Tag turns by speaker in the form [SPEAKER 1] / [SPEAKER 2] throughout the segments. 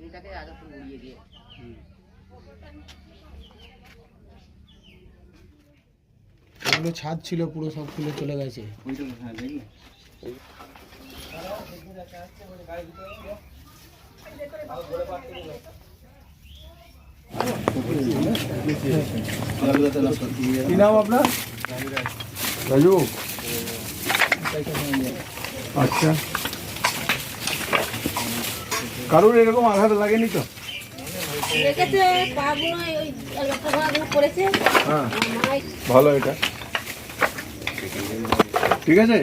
[SPEAKER 1] গাছটাকে আরও পুরো উড়িয়ে দিয়ে।
[SPEAKER 2] এগুলো ছাদ ছিল পুরো সব খুলে চলে গেছে।
[SPEAKER 1] হ্যাঁ
[SPEAKER 3] কি নাম আপনার? রাজু। আচ্ছা। কারোর এরকম আঘাত লাগেনি তো? হ্যাঁ ভালো এটা। ঠিক আছে?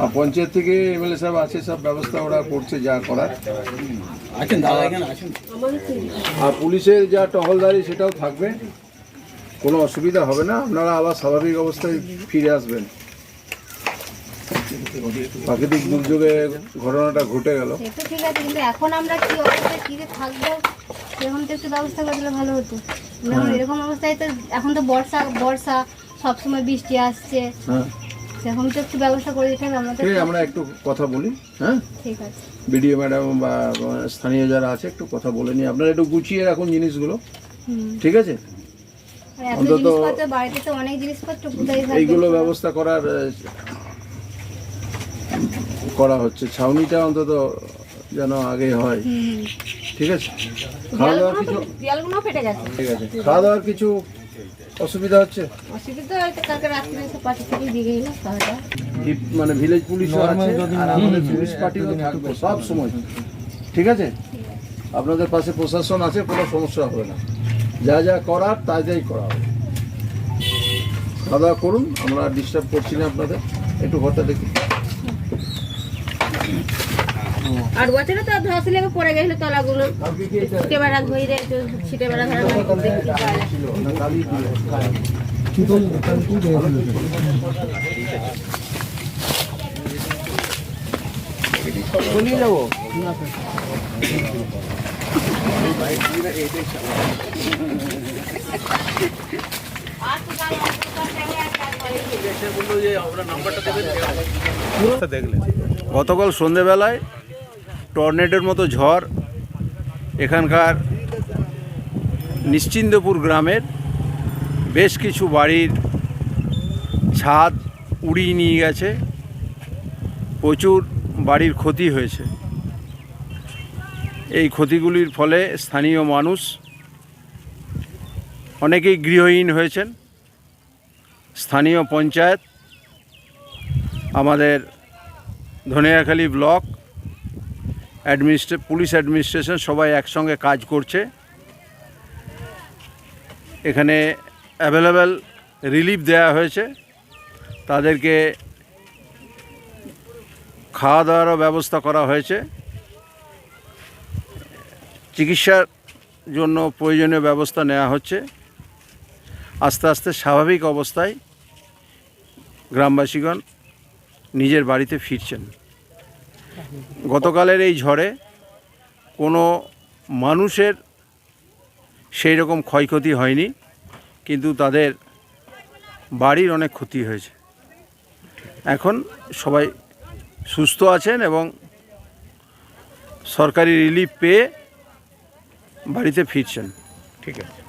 [SPEAKER 3] আর পঞ্চায়েত থেকে এমএলএ সাহেব আছে সব ব্যবস্থা ওরা করছে যা করার।
[SPEAKER 1] আছেন দাদা এখানে আছেন?
[SPEAKER 3] আর পুলিশের যা টহলদারি সেটাও থাকবে। কোনো অসুবিধা হবে না। আপনারা আবার স্বাভাবিক অবস্থায় ফিরে আসবেন। প্রাকৃতিক দুর্যোগে ঘটনাটা ঘটে গেল।
[SPEAKER 4] সে ঠিক আছে কিন্তু এখন আমরা কি অবস্থায় কি যে থাকব সেরকম তো একটু ব্যবস্থা করে দিলে ভালো হতো। যেমন এরকম অবস্থায় তো এখন তো বর্ষা বর্ষা সবসময় বৃষ্টি আসছে।
[SPEAKER 3] হ্যাঁ।
[SPEAKER 4] সেরকম তো একটু ব্যবস্থা করে দিতে হবে আমাদের
[SPEAKER 3] ঠিক আমরা একটু কথা বলি হ্যাঁ?
[SPEAKER 4] ঠিক আছে।
[SPEAKER 3] বিডিও ম্যাডাম বা স্থানীয় যারা আছে একটু কথা বলে নিই আপনারা একটু গুছিয়ে রাখুন জিনিসগুলো ঠিক আছে? অন্তত-
[SPEAKER 4] বাড়িতে তো অনেক জিনিসপত্র
[SPEAKER 3] এইগুলো ব্যবস্থা করার করা হচ্ছে। ছাউনিটা অন্তত যেন আগে হয়। ঠিক আছে? খাওয়া দাওয়ার কিছু ঠিক আছে। খাওয়া দাওয়ার কিছু অসুবিধা হচ্ছে?
[SPEAKER 4] অসুবিধা হয়তো কালকে রাত্রে এসে পাশে থেকে দিয়ে গেলো খাওয়াটা
[SPEAKER 3] মানে ভিলেজ পুলিশও আছে আর আমাদের পুলিশ পার্টিও থাকবে সব সময়। ঠিক আছে? আপনাদের পাশে প্রশাসন আছে কোনো সমস্যা হবে না। যা যা করার তাই তাই করা হবে। খাওয়া দাওয়া করুন আমরা ডিস্টার্ব করছি না আপনাদের। একটু ঘরটা দেখি।
[SPEAKER 4] আর বছরে তো ধস লেগে পড়ে গেছিল তলাগুলো। ছিটে বেড়া ধরে ছিটে বেড়া ধরে দেখতে
[SPEAKER 3] গতকাল সন্ধেবেলায় টর্নেডোর মতো ঝড় এখানকার নিশ্চিন্দপুর গ্রামের বেশ কিছু বাড়ির ছাদ উড়িয়ে নিয়ে গেছে। প্রচুর বাড়ির ক্ষতি হয়েছে। এই ক্ষতিগুলির ফলে স্থানীয় মানুষ অনেকেই গৃহহীন হয়েছেন। স্থানীয় পঞ্চায়েত, আমাদের ধনিয়াখালী ব্লক অ্যাডমিনিস্ট্রে, পুলিশ অ্যাডমিনিস্ট্রেশন সবাই একসঙ্গে কাজ করছে। এখানে অ্যাভেলেবেল রিলিফ দেওয়া হয়েছে। তাদেরকে খাওয়া দাওয়ারও ব্যবস্থা করা হয়েছে। চিকিৎসার জন্য প্রয়োজনীয় ব্যবস্থা নেওয়া হচ্ছে। আস্তে আস্তে স্বাভাবিক অবস্থায় গ্রামবাসীগণ নিজের বাড়িতে ফিরছেন। গতকালের এই ঝড়ে কোনো মানুষের সেই রকম ক্ষয়ক্ষতি হয়নি, কিন্তু তাদের বাড়ির অনেক ক্ষতি হয়েছে। এখন সবাই সুস্থ আছেন এবং সরকারি রিলিফ পেয়ে বাড়িতে ফিরছেন।
[SPEAKER 2] ঠিক আছে।